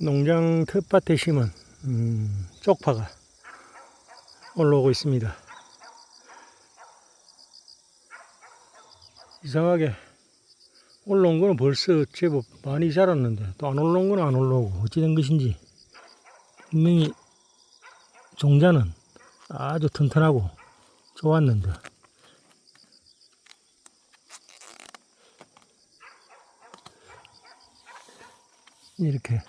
농장 텃밭에 심은 음, 쪽파가 올라오고 있습니다. 이상하게 올라온 거는 벌써 제법 많이 자랐는데 또 안 올라온 거는 안 올라오고 어찌 된 것인지 분명히 종자는 아주 튼튼하고 좋았는데 이렇게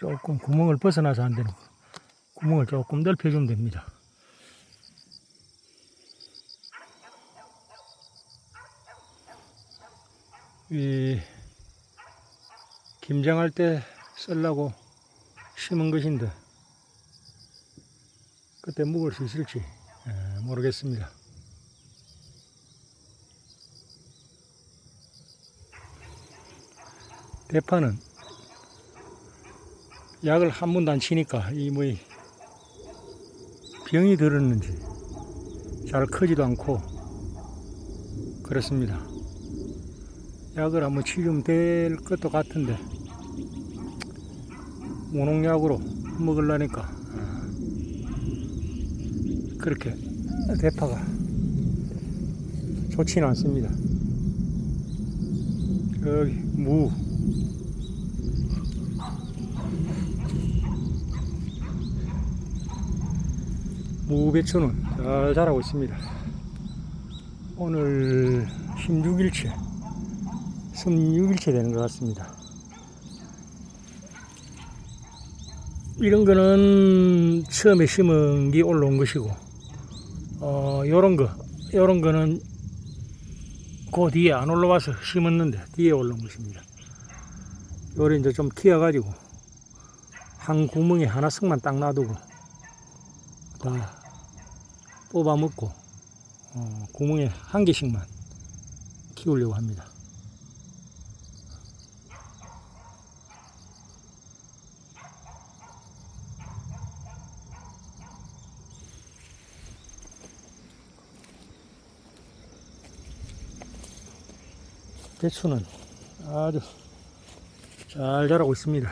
조금 구멍을 벗어나서 안 되는 구멍을 조금 넓혀주면 됩니다. 이 김장할 때 쓰려고 심은 것인데 그때 묵을 수 있을지 에, 모르겠습니다. 대파는 약을 한 번도 안 치니까 이 뭐 병이 들었는지 잘 크지도 않고 그렇습니다. 약을 한번 치면 될 것도 같은데 무농약으로 먹으려니까 아, 그렇게 대파가 좋지는 않습니다. 여기 무 무배추는 잘 자라고 있습니다. 오늘 16일째, 16일째 되는 것 같습니다. 이런 거는 처음에 심은 게 올라온 것이고, 어, 요런 거, 요런 거는 그 뒤에 안 올라와서 심었는데, 뒤에 올라온 것입니다. 요래 이제 좀 키워가지고, 한 구멍에 하나씩만 딱 놔두고, 다 뽑아 먹고, 어, 구멍에 한 개씩만 키우려고 합니다. 대추는 아주 잘 자라고 있습니다.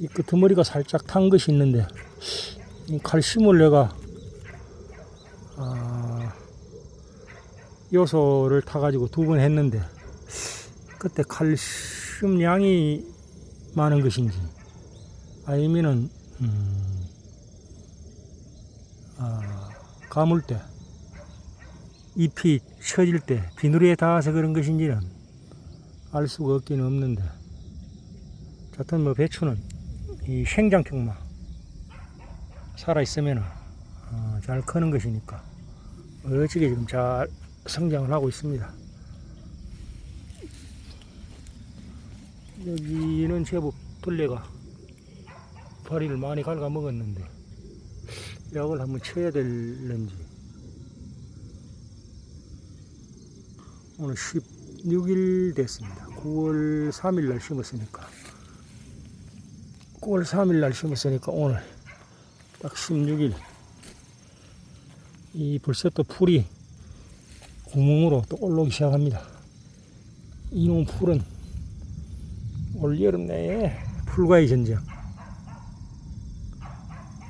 이 끄트머리가 살짝 탄 것이 있는데, 이 칼슘을 내가 요소를 타가지고 두 번 했는데 그때 칼슘 양이 많은 것인지 아니면은 음, 아, 감을 때 잎이 처질 때 비누리에 닿아서 그런 것인지는 알 수가 없기는 없는데 하여튼 뭐 배추는 이 생장충만 살아 있으면 어, 잘 크는 것이니까 멋지게 지금 잘 성장을 하고 있습니다. 여기는 제법 둘레가 파리를 많이 갉아 먹었는데 약을 한번 쳐야 될는지 오늘 16일 됐습니다. 9월 3일 날 심었으니까 9월 3일 날 심었으니까 오늘 딱 16일 이 벌써 또 풀이 구멍으로 또 올라오기 시작합니다. 이놈 풀은 올 여름 내에 풀과의 전쟁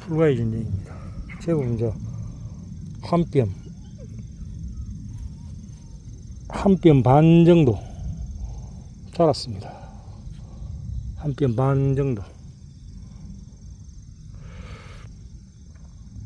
풀과의 전쟁입니다. 제법 이제 한뼘 한뼘 반 정도 자랐습니다. 한뼘 반 정도